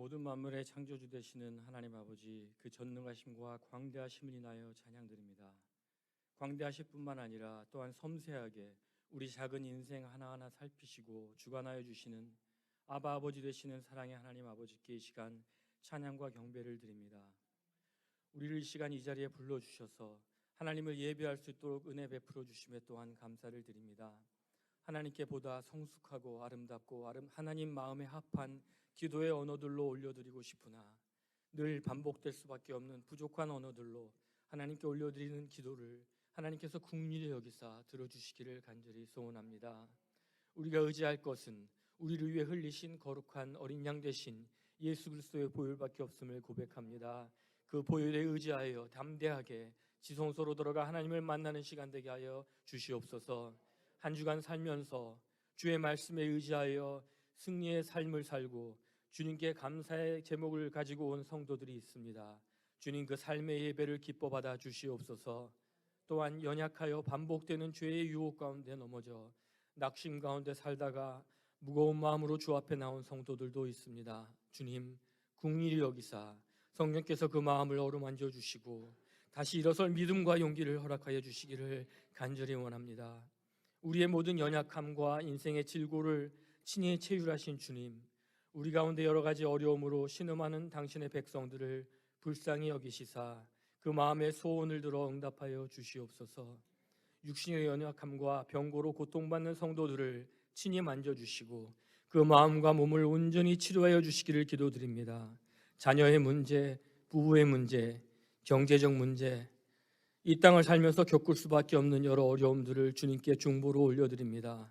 모든 만물의 창조주 되시는 하나님 아버지 그 전능하심과 광대하심을 인하여 찬양드립니다. 광대하실 뿐만 아니라 또한 섬세하게 우리 작은 인생 하나하나 살피시고 주관하여 주시는 아바 아버지 되시는 사랑의 하나님 아버지께 이 시간 찬양과 경배를 드립니다. 우리를 이 시간 이 자리에 불러 주셔서 하나님을 예배할 수 있도록 은혜 베풀어 주심에 또한 감사를 드립니다. 하나님께 보다 성숙하고 아름답고 아름 하나님 마음에 합한 기도의 언어들로 올려드리고 싶으나 늘 반복될 수밖에 없는 부족한 언어들로 하나님께 올려드리는 기도를 하나님께서 국민의 여기사 들어주시기를 간절히 소원합니다. 우리가 의지할 것은 우리를 위해 흘리신 거룩한 어린 양 대신 예수 그리스도의 보혈밖에 없음을 고백합니다. 그 보혈에 의지하여 담대하게 지성소로 들어가 하나님을 만나는 시간 되게 하여 주시옵소서. 한 주간 살면서 주의 말씀에 의지하여 승리의 삶을 살고 주님께 감사의 제목을 가지고 온 성도들이 있습니다. 주님 그 삶의 예배를 기뻐 받아 주시옵소서. 또한 연약하여 반복되는 죄의 유혹 가운데 넘어져 낙심 가운데 살다가 무거운 마음으로 주 앞에 나온 성도들도 있습니다. 주님 국리를 여기사 성령께서 그 마음을 어루만져 주시고 다시 일어설 믿음과 용기를 허락하여 주시기를 간절히 원합니다. 우리의 모든 연약함과 인생의 질고를 친히 체휼하신 주님, 우리 가운데 여러 가지 어려움으로 신음하는 당신의 백성들을 불쌍히 여기시사 그 마음의 소원을 들어 응답하여 주시옵소서. 육신의 연약함과 병고로 고통받는 성도들을 친히 만져주시고 그 마음과 몸을 온전히 치료하여 주시기를 기도드립니다. 자녀의 문제, 부부의 문제, 경제적 문제, 이 땅을 살면서 겪을 수밖에 없는 여러 어려움들을 주님께 중보로 올려드립니다.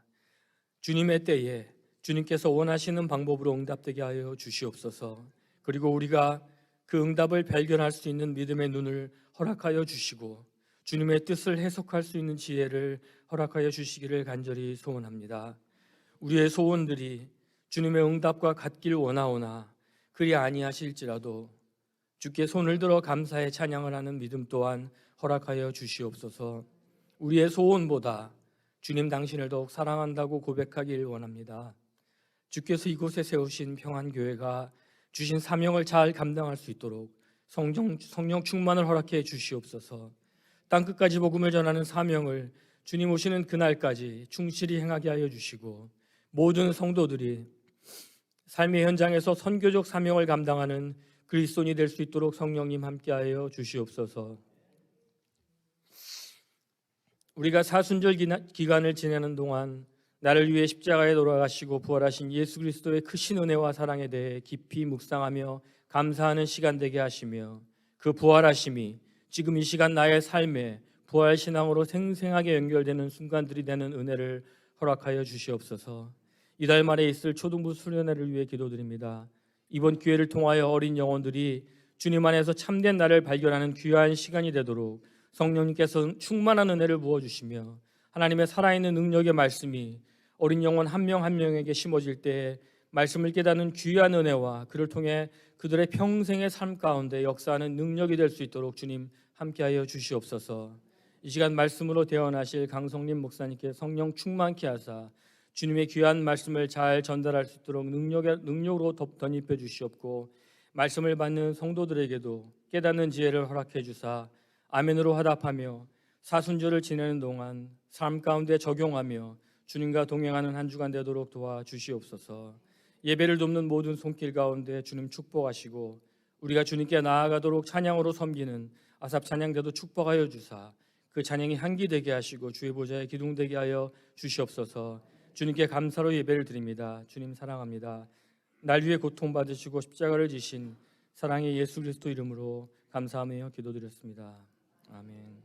주님의 때에 주님께서 원하시는 방법으로 응답되게 하여 주시옵소서. 그리고 우리가 그 응답을 발견할 수 있는 믿음의 눈을 허락하여 주시고 주님의 뜻을 해석할 수 있는 지혜를 허락하여 주시기를 간절히 소원합니다. 우리의 소원들이 주님의 응답과 같길 원하오나 그리 아니하실지라도 주께 손을 들어 감사의 찬양을 하는 믿음 또한 허락하여 주시옵소서. 우리의 소원보다 주님 당신을 더욱 사랑한다고 고백하길 원합니다. 주께서 이곳에 세우신 평안교회가 주신 사명을 잘 감당할 수 있도록 성령, 성령 충만을 허락해 주시옵소서. 땅 끝까지 복음을 전하는 사명을 주님 오시는 그날까지 충실히 행하게 하여 주시고 모든 성도들이 삶의 현장에서 선교적 사명을 감당하는 그리스도인이 될 수 있도록 성령님 함께하여 주시옵소서. 우리가 사순절 기간을 지내는 동안 나를 위해 십자가에 돌아가시고 부활하신 예수 그리스도의 크신 은혜와 사랑에 대해 깊이 묵상하며 감사하는 시간 되게 하시며 그 부활하심이 지금 이 시간 나의 삶에 부활 신앙으로 생생하게 연결되는 순간들이 되는 은혜를 허락하여 주시옵소서. 이달 말에 있을 초등부 수련회를 위해 기도드립니다. 이번 기회를 통하여 어린 영혼들이 주님 안에서 참된 나를 발견하는 귀한 시간이 되도록 성령님께서 충만한 은혜를 부어 주시며 하나님의 살아있는 능력의 말씀이 어린 영혼 한 명 한 명에게 심어질 때 말씀을 깨닫는 귀한 은혜와 그를 통해 그들의 평생의 삶 가운데 역사하는 능력이 될 수 있도록 주님 함께하여 주시옵소서. 이 시간 말씀으로 대언하실 강성림 목사님께 성령 충만케 하사 주님의 귀한 말씀을 잘 전달할 수 있도록 능력의 능력으로 덧- 덧입혀 주시옵고 말씀을 받는 성도들에게도 깨닫는 지혜를 허락해 주사 아멘으로 화답하며 사순절을 지내는 동안 삶 가운데 적용하며 주님과 동행하는 한 주간 되도록 도와 주시옵소서. 예배를 돕는 모든 손길 가운데 주님 축복하시고 우리가 주님께 나아가도록 찬양으로 섬기는 아삽 찬양대도 축복하여 주사 그 찬양이 향기 되게 하시고 주의 보좌에 기둥 되게 하여 주시옵소서. 주님께 감사로 예배를 드립니다. 주님 사랑합니다. 날 위해 고통 받으시고 십자가를 지신 사랑의 예수 그리스도 이름으로 감사하며 기도드렸습니다. 아멘.